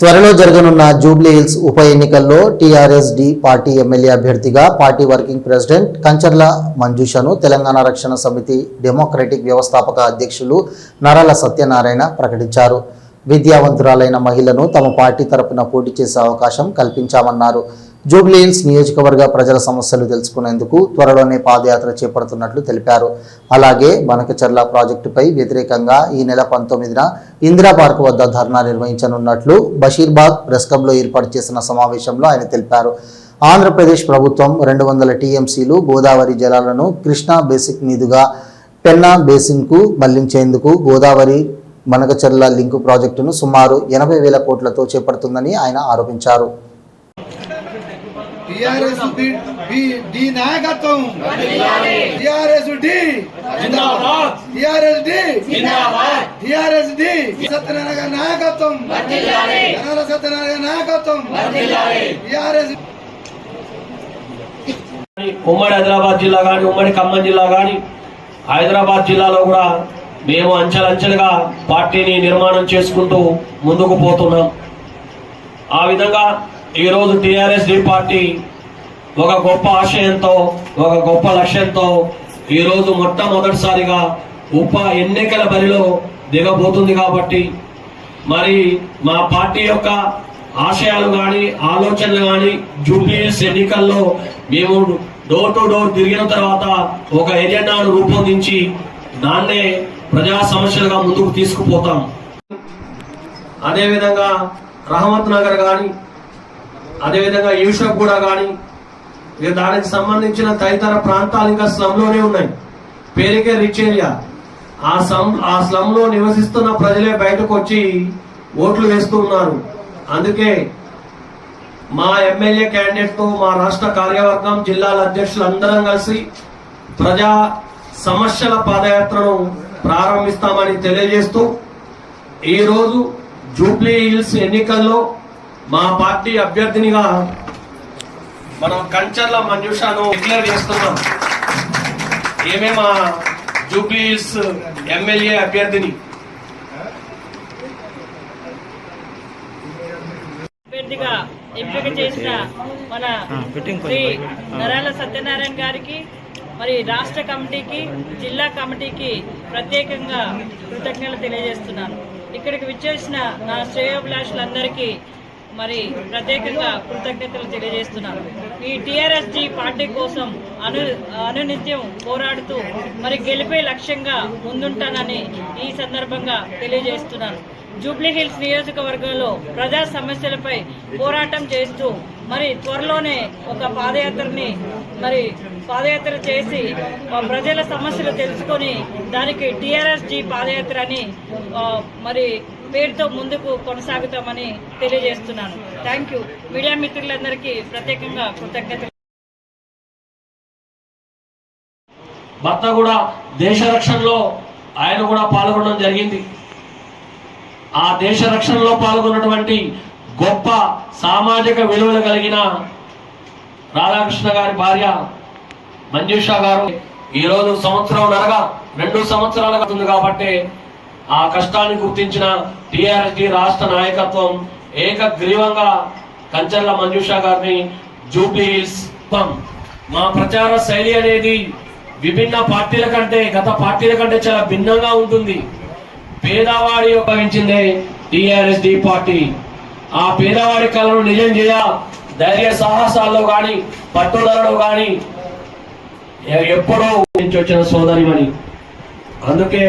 త్వరలో జరగనున్న Jubilee hills ఉప ఎన్నికల్లో టీఆర్ఎస్ డి పార్టీ ఎమ్మెల్యే అభ్యర్థిగా పార్టీ వర్కింగ్ ప్రెసిడెంట్ కంచర్ల మంజుషను తెలంగాణ రక్షణ సమితి డెమోక్రటిక్ వ్యవస్థాపక అధ్యక్షులు నరాల సత్యనారాయణ ప్రకటించారు. విద్యావంతురాలైన మహిళను తమ పార్టీ తరపున పోటీ చేసే అవకాశం కల్పించామన్నారు. జూబ్లీహిల్స్ నియోజకవర్గ ప్రజల సమస్యలు తెలుసుకునేందుకు త్వరలోనే పాదయాత్ర చేపడుతున్నట్లు తెలిపారు. అలాగే బనకచర్ల ప్రాజెక్టుపై వ్యతిరేకంగా ఈ నెల పంతొమ్మిదిన ఇందిరా పార్క్ వద్ద ధర్నా నిర్వహించనున్నట్లు బషీర్బాద్ ప్రెస్ క్లబ్లో ఏర్పాటు చేసిన సమావేశంలో ఆయన తెలిపారు. ఆంధ్రప్రదేశ్ ప్రభుత్వం రెండు వందల టీఎంసీలు గోదావరి జలాలను కృష్ణా బేసిక్ మీదుగా పెన్నా బేసిన్కు మళ్ళించేందుకు గోదావరి మనకచర్ల లింకు ప్రాజెక్టును సుమారు ఎనభై వేల కోట్లతో చేపడుతుందని ఆయన ఆరోపించారు. టిఆర్ఎస్ డి- నాయకత్వం. టిఆర్ఎస్ డి జిందాబాద్. టిఆర్ఎస్ డి జిందాబాద్. టిఆర్ఎస్ డి సత్యనారాయణ గారి నాయకత్వం జనాల సత్యనారాయణ గారి నాయకత్వం టిఆర్ఎస్ ఉమ్మడి హైదరాబాద్ జిల్లా కానీ ఉమ్మడి ఖమ్మం జిల్లా కానీ హైదరాబాద్ జిల్లాలో కూడా మేము అంచెలంచెలుగా పార్టీని నిర్మాణం చేసుకుంటూ ముందుకు పోతున్నాం. ఆ విధంగా ఈరోజు టిఆర్ఎస్డి పార్టీ ఒక గొప్ప ఆశయంతో ఒక గొప్ప లక్ష్యంతో ఈరోజు మొట్టమొదటిసారిగా ఉప ఎన్నికల బరిలో దిగబోతుంది కాబట్టి మరి మా పార్టీ యొక్క ఆశయాలు కానీ ఆలోచనలు కానీ జూబ్లీస్ ఎన్నికల్లో మేము డోర్ టు డోర్ తిరిగిన తర్వాత ఒక ఎజెండాను రూపొందించి దాన్నే ప్రజా సమస్యలుగా ముందుకు తీసుకుపోతాం. అదేవిధంగా రహమత్ నగర్ కానీ అదేవిధంగా యూషఫ్ కూడా కానీ ఇక దానికి సంబంధించిన తదితర ప్రాంతాలు ఇంకా స్లంలోనే ఉన్నాయి. పేరుకే రిచ్ ఏరియా ఆ స్లమ్ ఆ స్లంలో నివసిస్తున్న ప్రజలే బయటకు వచ్చి ఓట్లు వేస్తూ ఉన్నారు. అందుకే మా ఎమ్మెల్యే క్యాండిడేట్తో మా రాష్ట్ర కార్యవర్గం జిల్లాల అధ్యక్షులు అందరం కలిసి ప్రజా సమస్యల పాదయాత్రను ప్రారంభిస్తామని తెలియజేస్తూ ఈరోజు జూబ్లీ హిల్స్ ఎన్నికల్లో మా పార్టీ అభ్యర్థినిగా మనం కంచర్ల మంజుషాను డిక్లేర్ చేస్తున్నాం. ఏమే మా జూబ్లీ హిల్స్ ఎమ్మెల్యే అభ్యర్థిని? అభ్యర్థిగా ఎంపిక చేసిన మన శ్రీ నరాల సత్యనారాయణ గారికి మరి రాష్ట్ర కమిటీకి జిల్లా కమిటీకి ప్రత్యేకంగా కృతజ్ఞతలు తెలియజేస్తున్నాను. ఇక్కడికి విచ్చేసిన నా శ్రేయోభిలాషులందరికీ మరి ప్రత్యేకంగా కృతజ్ఞతలు తెలియజేస్తున్నాను. ఈ టిఆర్ఎస్జి పార్టీ కోసం అను అనునిత్యం పోరాడుతూ మరి గెలిపే లక్ష్యంగా ముందుంటానని ఈ సందర్భంగా తెలియజేస్తున్నాను. జూబ్లీ హిల్స్ నియోజకవర్గంలో ప్రజా సమస్యలపై పోరాటం చేస్తూ మరి త్వరలోనే ఒక పాదయాత్రని మరి పాదయాత్ర చేసి ప్రజల సమస్యలు తెలుసుకొని దానికి టిఆర్ఎస్ జీ పాదయాత్ర అని మరి పేరుతో ముందుకు కొనసాగుతామని తెలియజేస్తున్నాను. థ్యాంక్ యూ మీడియా మిత్రులందరికీ ప్రత్యేకంగా కృతజ్ఞతలు. భర్త కూడా దేశ రక్షణలో ఆయన కూడా పాల్గొనడం జరిగింది. ఆ దేశ రక్షణలో పాల్గొన్నటువంటి గొప్ప సామాజిక విలువలు కలిగిన రాధాకృష్ణ గారి భార్య మంజుష గారు ఈ రోజు సంవత్సరం నరగా రెండు సంవత్సరాలుగా ఉంది కాబట్టి ఆ కష్టాన్ని గుర్తించిన టిఆర్ఎస్డి రాష్ట్ర నాయకత్వం ఏకగ్రీవంగా కంచర్ల మంజుష గారిని జూబ్లీ హిల్స్ పం. మా ప్రచార శైలి అనేది విభిన్న పార్టీల కంటే గత పార్టీల కంటే చాలా భిన్నంగా ఉంటుంది. పేదవాడి ఉపయోగించిందే టిఆర్ఎస్డి పార్టీ. ఆ పేదవాడి కళను నిజం చేయ ధైర్య సాహసాల్లో కానీ పట్టుదలలో కానీ ఎప్పుడో నుంచి వచ్చిన సోదరిమణి. అందుకే